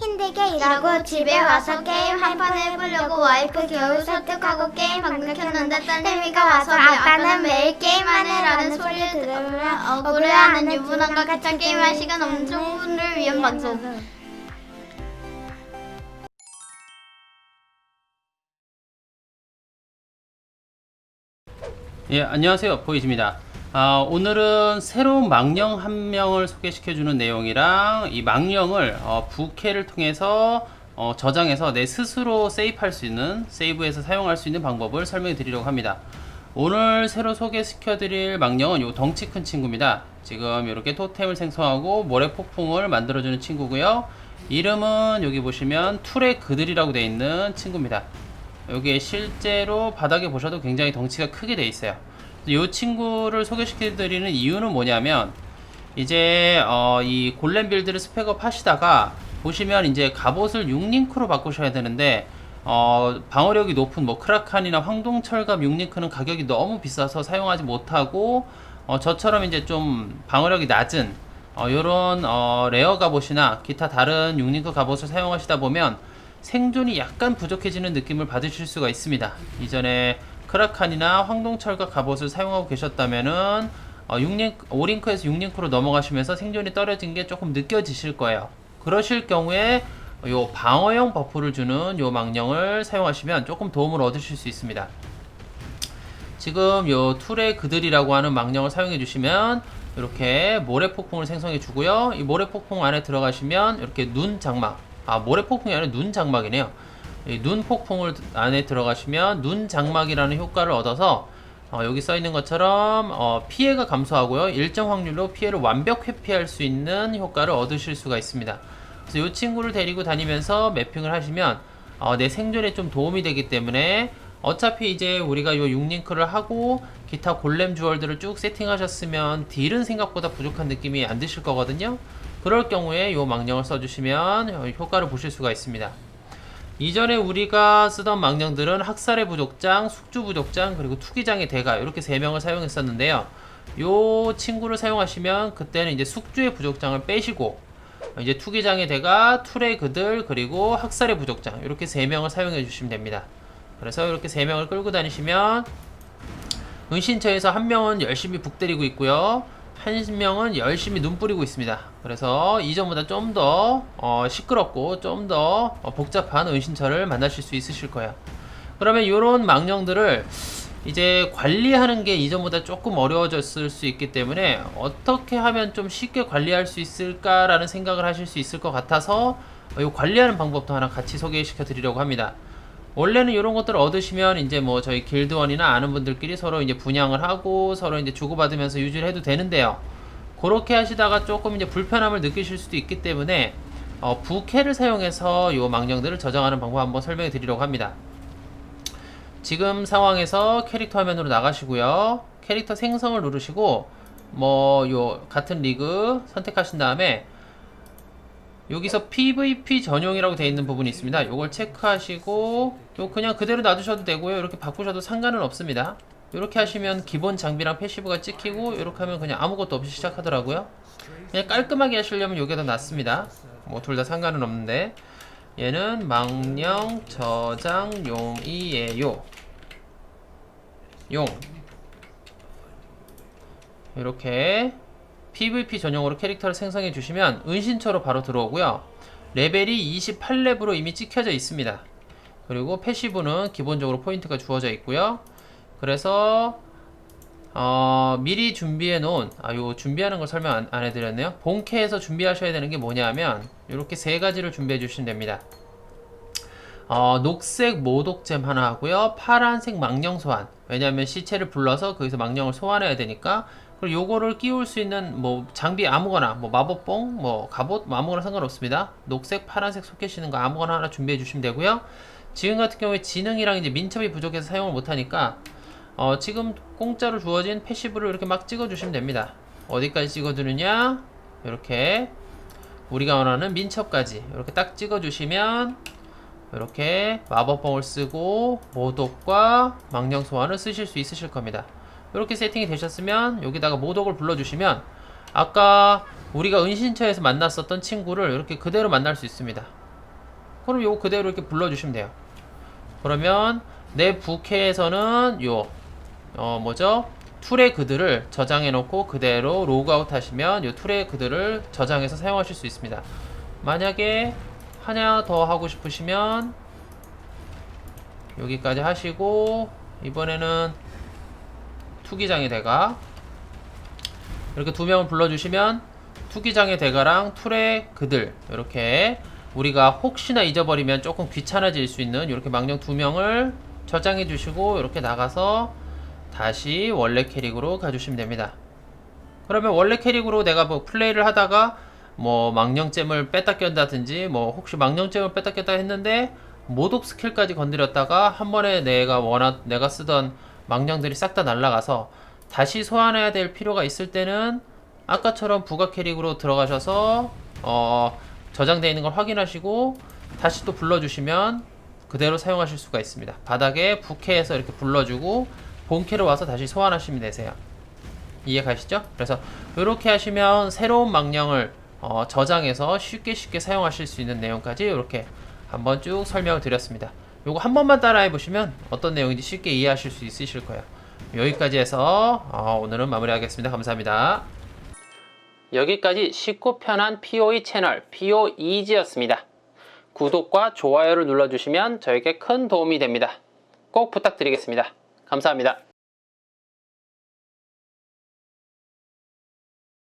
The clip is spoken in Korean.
힘들게 일하고 집에 와서 게임 한 판 해보려고 와이프 겨우 설득하고 게임 방금 켰는데 딸내미가 와서 아빠는 매일 게임만 해라는 소리를 들으면 억울해하는 유부남과 같이 게임할 시간 없는 청춘을 위한 방송 예, 안녕하세요. 보이즈입니다. 아, 오늘은 새로운 망령 한 명을 소개시켜주는 내용이랑 이 망령을 어, 부캐를 통해서 어, 저장해서 내 스스로 세이브할 수 있는, 세이브해서 사용할 수 있는 방법을 설명해 드리려고 합니다. 오늘 새로 소개시켜 드릴 망령은 요 덩치 큰 친구입니다. 지금 이렇게 토템을 생성하고 모래 폭풍을 만들어 주는 친구고요. 이름은 여기 보시면 툴의 그들이라고 되어 있는 친구입니다. 여기에 실제로 바닥에 보셔도 굉장히 덩치가 크게 돼 있어요. 이 친구를 소개시켜 드리는 이유는 뭐냐면 이제 어, 이 골렘 빌드를 스펙업 하시다가 보시면 이제 갑옷을 6링크로 바꾸셔야 되는데 어, 방어력이 높은 뭐 크라칸이나 황동철갑 6링크는 가격이 너무 비싸서 사용하지 못하고 어, 저처럼 이제 좀 방어력이 낮은 어, 요런 어, 레어 갑옷이나 기타 다른 6링크 갑옷을 사용하시다 보면 생존이 약간 부족해지는 느낌을 받으실 수가 있습니다. 이전에 크라칸이나 황동철과 갑옷을 사용하고 계셨다면은 어, 6링크, 5링크에서 6링크로 넘어가시면서 생존이 떨어진 게 조금 느껴지실 거예요. 그러실 경우에 요 방어형 버프를 주는 요 망령을 사용하시면 조금 도움을 얻으실 수 있습니다. 지금 요 툴의 그들이라고 하는 망령을 사용해 주시면 이렇게 모래 폭풍을 생성해 주고요. 이 모래 폭풍 안에 들어가시면 이렇게 눈 장막, 아 모래 폭풍이 아니라 눈 장막이네요. 이눈 폭풍을 안에 들어가시면 눈 장막이라는 효과를 얻어서 어, 여기 써 있는 것처럼 어, 피해가 감소하고요. 일정 확률로 피해를 완벽 회피할 수 있는 효과를 얻으실 수가 있습니다. 그래서 이 친구를 데리고 다니면서 매핑을 하시면 어, 내 생존에 좀 도움이 되기 때문에 어차피 이제 우리가 이 6링크를 하고 기타 골렘 주얼들을 쭉 세팅하셨으면 딜은 생각보다 부족한 느낌이 안 드실 거거든요. 그럴 경우에 이 망령을 써주시면 어, 효과를 보실 수가 있습니다. 이전에 우리가 쓰던 망령들은 학살의 부족장, 숙주 부족장, 그리고 투기장의 대가 이렇게 세 명을 사용했었는데요. 요 친구를 사용하시면 그때는 이제 숙주의 부족장을 빼시고 이제 투기장의 대가, 툴의 그들, 그리고 학살의 부족장 이렇게 세 명을 사용해 주시면 됩니다. 그래서 이렇게 세 명을 끌고 다니시면 은신처에서 한 명은 열심히 북 때리고 있고요. 한 명은 열심히 눈 뿌리고 있습니다. 그래서 이전보다 좀더 어, 시끄럽고 좀 더 복잡한 은신처를 만나실 수 있으실 거예요. 그러면 이런 망령들을 이제 관리하는 게 이전보다 조금 어려워졌을 수 있기 때문에 어떻게 하면 좀 쉽게 관리할 수 있을까라는 생각을 하실 수 있을 것 같아서 이 관리하는 방법도 하나 같이 소개시켜 드리려고 합니다. 원래는 이런 것들을 얻으시면 이제 뭐 저희 길드원이나 아는 분들끼리 서로 이제 분양을 하고 서로 이제 주고받으면서 유지를 해도 되는데요. 그렇게 하시다가 조금 이제 불편함을 느끼실 수도 있기 때문에 어, 부캐를 사용해서 이 망령들을 저장하는 방법 한번 설명해 드리려고 합니다. 지금 상황에서 캐릭터 화면으로 나가시고요. 캐릭터 생성을 누르시고 뭐 요 같은 리그 선택하신 다음에 여기서 PVP 전용이라고 되어 있는 부분이 있습니다. 이걸 체크하시고 요 그냥 그대로 놔두셔도 되고요. 이렇게 바꾸셔도 상관은 없습니다. 이렇게 하시면 기본 장비랑 패시브가 찍히고 이렇게 하면 그냥 아무것도 없이 시작하더라고요. 그냥 깔끔하게 하시려면 이게 더 낫습니다. 뭐 둘 다 상관은 없는데 얘는 망령 저장용이에요. 용 이렇게 PVP 전용으로 캐릭터를 생성해 주시면 은신처로 바로 들어오고요. 레벨이 28렙으로 이미 찍혀져 있습니다. 그리고 패시브는 기본적으로 포인트가 주어져 있고요. 그래서 어, 미리 준비해 놓은 아, 요 준비하는 걸 설명 안, 안 해드렸네요. 본캐에서 준비하셔야 되는 게 뭐냐면 이렇게 세 가지를 준비해 주시면 됩니다. 어, 녹색 모독잼 하나 하고요. 파란색 망령 소환. 왜냐하면 시체를 불러서 거기서 망령을 소환해야 되니까. 그리고 요거를 끼울 수 있는 뭐 장비 아무거나 뭐 마법봉, 뭐 갑옷 뭐 아무거나 상관없습니다. 녹색, 파란색 속해 시는 거 아무거나 하나 준비해 주시면 되고요. 지금 같은 경우에 지능이랑 이제 민첩이 부족해서 사용을 못 하니까 어, 지금 공짜로 주어진 패시브를 이렇게 막 찍어 주시면 됩니다. 어디까지 찍어 두느냐? 이렇게 우리가 원하는 민첩까지 이렇게 딱 찍어 주시면 이렇게 마법봉을 쓰고 모독과 망령 소환을 쓰실 수 있으실 겁니다. 이렇게 세팅이 되셨으면 여기다가 모독을 불러주시면 아까 우리가 은신처에서 만났었던 친구를 이렇게 그대로 만날 수 있습니다. 그럼 요거 그대로 이렇게 불러주시면 돼요. 그러면 내 부캐에서는 요, 어, 뭐죠? 툴의 그들을 저장해 놓고 그대로 로그아웃 하시면 요 툴의 그들을 저장해서 사용하실 수 있습니다. 만약에 하나 더 하고 싶으시면 여기까지 하시고 이번에는 투기장의 대가 이렇게 두 명을 불러주시면 투기장의 대가랑 툴의 그들 이렇게 우리가 혹시나 잊어버리면 조금 귀찮아질 수 있는 이렇게 망령 두 명을 저장해 주시고 이렇게 나가서 다시 원래 캐릭으로 가주시면 됩니다. 그러면 원래 캐릭으로 내가 뭐 플레이를 하다가 뭐 망령잼을 뺐다 꼈다든지 뭐 혹시 망령잼을 뺐다 꼈다 했는데 모독 스킬까지 건드렸다가 한 번에 내가 원하 내가 쓰던 망령들이 싹 다 날라가서 다시 소환해야 될 필요가 있을 때는 아까처럼 부가 캐릭으로 들어가셔서 어 저장되어 있는 걸 확인하시고 다시 또 불러주시면 그대로 사용하실 수가 있습니다. 바닥에 부캐에서 이렇게 불러주고 본캐로 와서 다시 소환하시면 되세요. 이해 가시죠? 그래서 이렇게 하시면 새로운 망령을 어, 저장해서 쉽게 쉽게 사용하실 수 있는 내용까지 이렇게 한번 쭉 설명을 드렸습니다. 요거 한 번만 따라해 보시면 어떤 내용인지 쉽게 이해하실 수 있으실 거예요. 여기까지 해서 어, 오늘은 마무리하겠습니다. 감사합니다. 여기까지 쉽고 편한 POE 채널 POEG였습니다. 구독과 좋아요를 눌러주시면 저에게 큰 도움이 됩니다. 꼭 부탁드리겠습니다. 감사합니다.